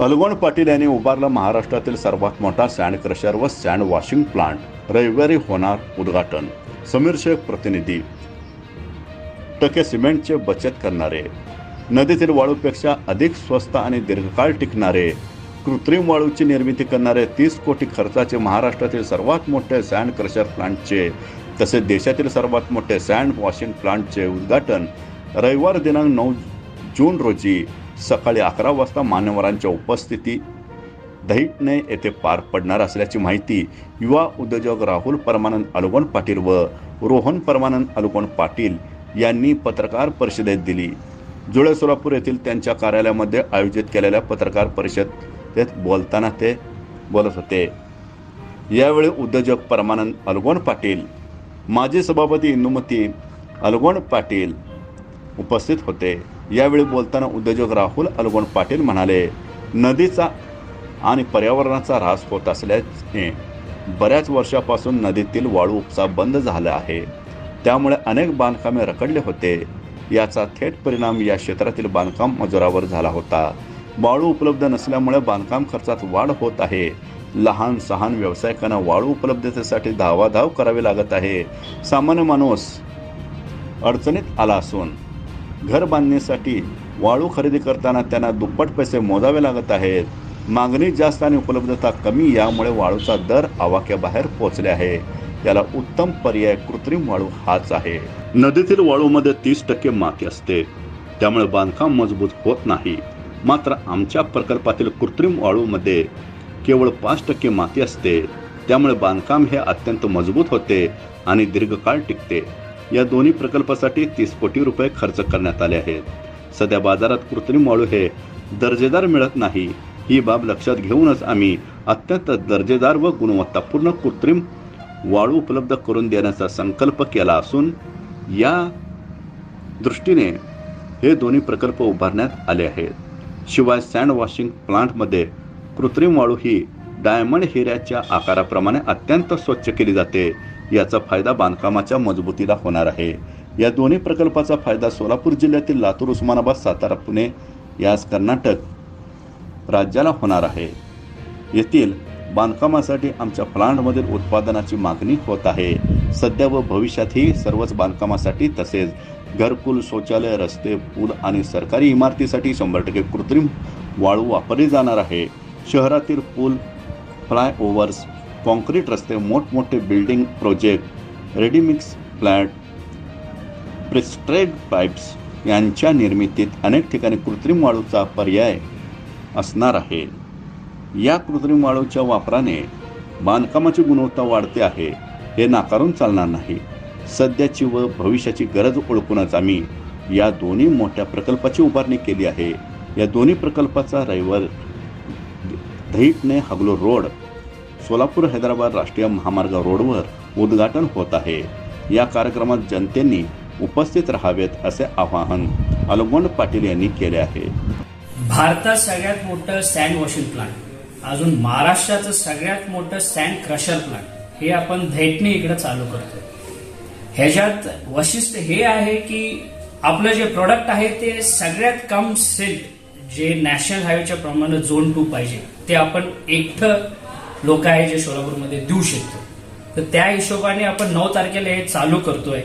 अलगोण पाटील यांनी उभारला महाराष्ट्रातील सर्वात मोठा सँड क्रशर व सँड वॉशिंग प्लांट. रविवारी होणार उद्घाटन. समीर शेख प्रतिनिधी. टक्के सिमेंटचे बचत करणारे. नदीतील वाळूपेक्षा अधिक स्वस्त आणि दीर्घकाळ टिकणारे. कृत्रिम वाळूची निर्मिती करणारे तीस कोटी खर्चाचे महाराष्ट्रातील सर्वात मोठे सँड क्रशर प्लांटचे तसेच देशातील सर्वात मोठे सँड वॉशिंग प्लांटचे उद्घाटन. रविवार दिनांक नऊ जून रोजी सकाळी अकरा वाजता मान्यवरांच्या उपस्थिती दहिटणे येथे पार पडणार असल्याची माहिती युवा उद्योजक राहुल परमानंद अलगोण पाटील व रोहन परमानंद अलगोण पाटील यांनी पत्रकार परिषदेत दिली. जुळे सोलापूर येथील त्यांच्या कार्यालयामध्ये आयोजित केलेल्या पत्रकार परिषदेत बोलताना ते बोलत होते. यावेळी उद्योजक परमानंद अलगोण पाटील माजी सभापती इंदुमती अलगोण पाटील उपस्थित होते. यावेळी बोलताना उद्योजक राहुल अलगोण पाटील म्हणाले नदीचा आणि पर्यावरणाचा ऱ्हास होत असल्याने बऱ्याच वर्षापासून नदीतील वाळू उपसा बंद झाला आहे. त्यामुळे अनेक बांधकामे रखडले होते. याचा थेट परिणाम या क्षेत्रातील बांधकाम मजुरावर झाला होता. वाळू उपलब्ध नसल्यामुळे बांधकाम खर्चात वाढ होत आहे. लहान सहान व्यावसायिकांना वाळू उपलब्धतेसाठी धावाधाव करावी लागत आहे. सामान्य माणूस अडचणीत आला असून घर बांधणीसाठी वाळू खरेदी करताना त्यांना दुप्पट पैसे मोजावे लागत आहेत. मागणी जास्त आणि उपलब्धता कमी यामुळे वाळूचा दर आवाक्याबाहेर पोहोचले आहे. याला उत्तम पर्याय कृत्रिम वाळू हाच आहे. नदीतील वाळूमध्ये तीस टक्के माती असते. त्यामुळे बांधकाम मजबूत होत नाही. मात्र आमच्या प्रकल्पातील कृत्रिम वाळूमध्ये केवळ पाच टक्के माती असते. त्यामुळे बांधकाम हे अत्यंत मजबूत होते आणि दीर्घकाळ टिकते. या दोन्ही प्रकल्पासाठी तीस कोटी रुपये खर्च करण्यात आले आहेत. सध्या बाजारात कृत्रिम वाळू हे दर्जेदार मिळत नाही. ही बाब लक्षात घेऊनच आम्ही अत्यंत दर्जेदार व गुणवत्तापूर्ण कृत्रिम वाळू उपलब्ध करून देण्याचा संकल्प केला असून या दृष्टीने हे दोन्ही प्रकल्प उभारण्यात आले आहेत. शिवाय सँड वॉशिंग प्लांटमध्ये कृत्रिम वाळू ही डायमंड हिऱ्याच्या आकाराप्रमाणे अत्यंत स्वच्छ केली जाते. याचा फायदा बांधकामाच्या मजबूतीला होणार आहे. या दोन्ही प्रकल्पाचा फायदा सोलापूर जिल्ह्यातील लातूर उस्मानाबाद सातारा पुणे यास कर्नाटक राज्याला होणार आहे. येथील बांधकामासाठी आमच्या प्लांटमधील उत्पादनाची मागणी होत आहे. सध्या व भविष्यातही सर्वच बांधकामासाठी तसेच घरकुल शौचालय रस्ते पूल आणि सरकारी इमारतीसाठी शंभर टक्के कृत्रिम वाळू वापरली जाणार आहे. शहरातील पूल फ्लायओव्हर्स कॉन्क्रीट रस्ते मोठमोठे building project ready mix flat prestressed pipes यांच्या निर्मितीत अनेक ठिकाणी कृत्रिम वाळूचा पर्याय असणार आहे या कृत्रिम वाळूच्या वापराने बांधकामाची गुणवत्ता वाढते आहे हे नाकारून चालणार नाही सध्याची व भविष्याची गरज ओळखूनच आम्ही या दोन्ही मोठ्या प्रकल्पाची उभारणी केली आहे या दोन्ही प्रकल्पाचा रविवार दहिटणे हगलो रोड सोलापूर हैदराबाद राष्ट्रीय महामार्ग रोडवर उद्घाटन होत आहे. या कार्यक्रमात जनतेने उपस्थित राहावेत असे आवाहन अलगोंड पाटील यांनी केले आहे. भारतात सगळ्यात मोठं सँड वॉशिंग प्लांट अजून महाराष्ट्राचं सगळ्यात मोठं सँड क्रशर प्लांट हे आपण धैटने इकडे चालू करतो. ह्याच्यात वैशिष्ट्य हे आहे की आपलं जे प्रोडक्ट आहे ते सगळ्यात कम सिल्ट जे नॅशनल हायवेच्या प्रमाणे झोन टू पाहिजे ते आपण एकटं लोक आहे जे सोलापूरमध्ये देऊ शकतो. तर त्या हिशोबाने आपण नऊ तारखेला हे चालू करतोय.